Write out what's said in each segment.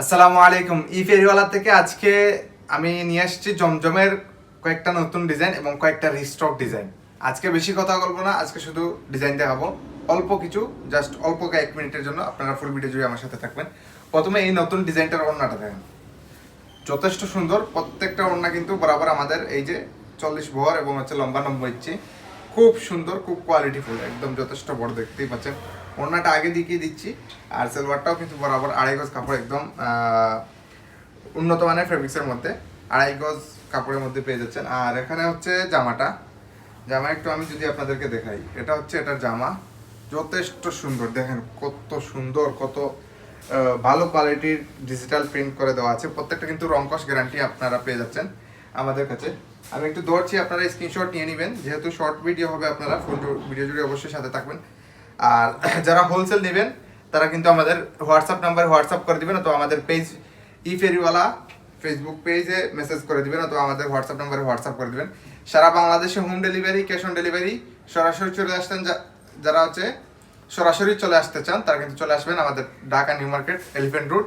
আসসালামু আলাইকুম। ই ফেরিওয়ালা থেকে আজকে আমি নিয়ে আসছি জমজমের কয়েকটা নতুন ডিজাইন এবং কয়েকটা রিস্টক ডিজাইন। আজকে বেশি কথা বলব না, আজকে শুধু ডিজাইন দেখাবো। অল্প কিছু জাস্ট অল্প এক মিনিটের জন্য আপনারা ফুল ভিডিও জুড়ে আমার সাথে থাকবেন। প্রথমে এই নতুন ডিজাইনটার ওড়নাটা দেখেন। যথেষ্ট সুন্দর, প্রত্যেকটা ওড়না কিন্তু বরাবর আমাদের এই যে চল্লিশ বহর এবং হচ্ছে লম্বা নম্বর ইচ্ছে খুব সুন্দর, খুব কোয়ালিটিফুল একদম যথেষ্ট বড় দেখতেই পাচ্ছেন। ওড়নাটা আগে দিকে দিচ্ছি। আর সেলভারটাও কিন্তু বরাবর আড়াই গজ কাপড় একদম উন্নত মানের ফেব্রিক্সের মধ্যে আড়াই গজ কাপড়ের মধ্যে পেয়ে যাচ্ছেন। আর এখানে হচ্ছে জামাটা। জামা একটু আমি যদি আপনাদেরকে দেখাই। এটা হচ্ছে এটার জামা। যথেষ্ট সুন্দর। দেখেন কত সুন্দর, কত ভালো কোয়ালিটির ডিজিটাল প্রিন্ট করে দেওয়া আছে। প্রত্যেকটা কিন্তু রংকশ গ্যারান্টি আপনারা পেয়ে যাচ্ছেন আমাদের কাছে। আমি একটু ধরছি আপনারা স্ক্রিনশট নিয়ে নেবেন। যেহেতু শর্ট ভিডিও হবে আপনারা ফুল ভিডিও জুড়ে অবশ্যই সাথে থাকবেন। আর যারা হোলসেল নেবেন, তারা কিন্তু আমাদের হোয়াটসঅ্যাপ নাম্বারে হোয়াটসঅ্যাপ করে দেবেন, অথবা আমাদের পেজ ই ফেরিওয়ালা ফেসবুক পেজে মেসেজ করে দেবেন, অথবা আমাদের হোয়াটসঅ্যাপ নাম্বারে হোয়াটসঅ্যাপ করে দেবেন। সারা বাংলাদেশে home delivery cash on delivery সরাসরি চলে আসতেন যারা হচ্ছে সরাসরি চলে আসতে চান, তারা কিন্তু চলে আসবেন আমাদের Dhaka New Market Elephant Road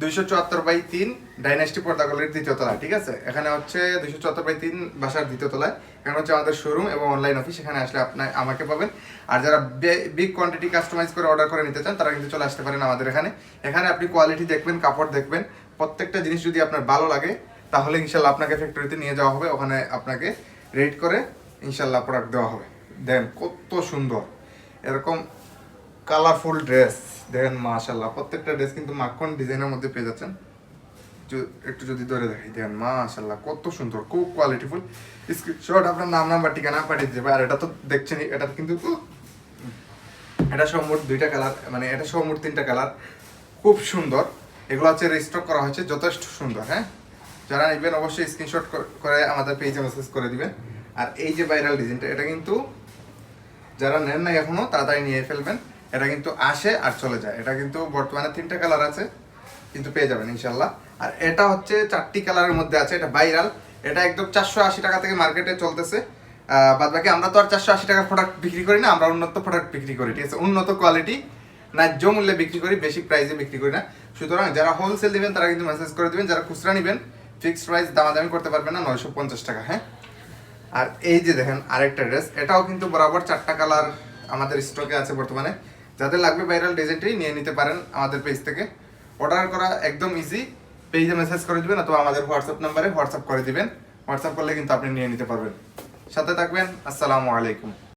দুইশো চুয়াত্তর বাই তিন ডাইনাস্টি পর্দাগলির দ্বিতীয় তলায় ঠিক আছে? এখানে হচ্ছে দুইশো চুয়াত্তর বাই তিন বাসার দ্বিতীয় তলায়। এখানে হচ্ছে আমাদের শোরুম এবং অনলাইন অফিস এখানে আসলে আপনার আমাকে পাবেন। আর যারা বিগ কোয়ান্টিটি কাস্টমাইজ করে অর্ডার করে নিতে চান, তারা কিন্তু চলে আসতে পারেন আমাদের এখানে। এখানে আপনি কোয়ালিটি দেখবেন, কাপড় দেখবেন, প্রত্যেকটা জিনিস যদি আপনার ভালো লাগে, তাহলে ইনশাল্লাহ আপনাকে ফ্যাক্টরিতে নিয়ে যাওয়া হবে। ওখানে আপনাকে রেড করে ইনশাল্লাহ প্রোডাক্ট দেওয়া হবে। দেন কত সুন্দর। এরকম কালারফুল ড্রেস। দেখেন মাশাল্লাহ প্রত্যেকটা ড্রেস কিন্তু মাখন ডিজাইনের মধ্যে পেয়ে যাচ্ছেন। একটু যদি ধরে দেখাই দেখেন মাশাল্লাহ কত সুন্দর, খুব কোয়ালিটিফুল স্ক্রিনশট আপনার নাম নাম্বার ঠিকানা পাঠিয়ে দেবে আর এটা তো দেখছেন এটা কিন্তু এটা সহ মোট দুইটা কালার মানে এটা সহ মোট তিনটা কালার। খুব সুন্দর। এগুলো হচ্ছে রিস্টক করা হয়েছে, যথেষ্ট সুন্দর হ্যাঁ? যারা নেবেন অবশ্যই স্ক্রিনশট করে আমাদের পেজে মেসেজ করে দিবেন। আর এই যে ভাইরাল ডিজাইনটা এটা কিন্তু যারা নেন না এখনও, তাড়াতাড়ি নিয়ে ফেলবেন। এটা কিন্তু আসে আর চলে যায়। এটা কিন্তু বর্তমানে তিনটা কালার আছে, কিন্তু পেয়ে যাবেন ইনশাল্লাহ আর এটা হচ্ছে চারটি কালারের মধ্যে আছে, এটা ভাইরাল এটা একদম চারশো আশি টাকা থেকে মার্কেটে চলতেছে। বাদ বাকি আমরা তো আর চারশো আশি টাকার প্রোডাক্ট বিক্রি করি না, আমরা উন্নত প্রোডাক্ট বিক্রি করি, ঠিক আছে? উন্নত কোয়ালিটি ন্যায্য মূল্যে বিক্রি করি, বেশি প্রাইসে বিক্রি করি না। সুতরাং যারা হোলসেল দিবেন, তারা কিন্তু মেসেজ করে দেবেন, যারা খুচরা নেবেন ফিক্সড প্রাইস দামাদামি করতে পারবেন না, নয়শো পঞ্চাশ টাকা হ্যাঁ? আর এই যে দেখেন, আরেকটা ড্রেস এটাও কিন্তু বরাবর চারটা কালার আমাদের স্টকে আছে বর্তমানে। যাদের লাগবে ভাইরাল ডিজাইনটাই নিয়ে নিতে পারেন আমাদের পেজ থেকে। অর্ডার করা একদম ইজি পেজে মেসেজ করে দিবেন অথবা আমাদের হোয়াটসঅ্যাপ নাম্বারে হোয়াটসঅ্যাপ করে দিবেন। হোয়াটসঅ্যাপ করলে কিন্তু আপনি নিয়ে নিতে পারবেন। সাথে থাকবেন, আসসালামু আলাইকুম।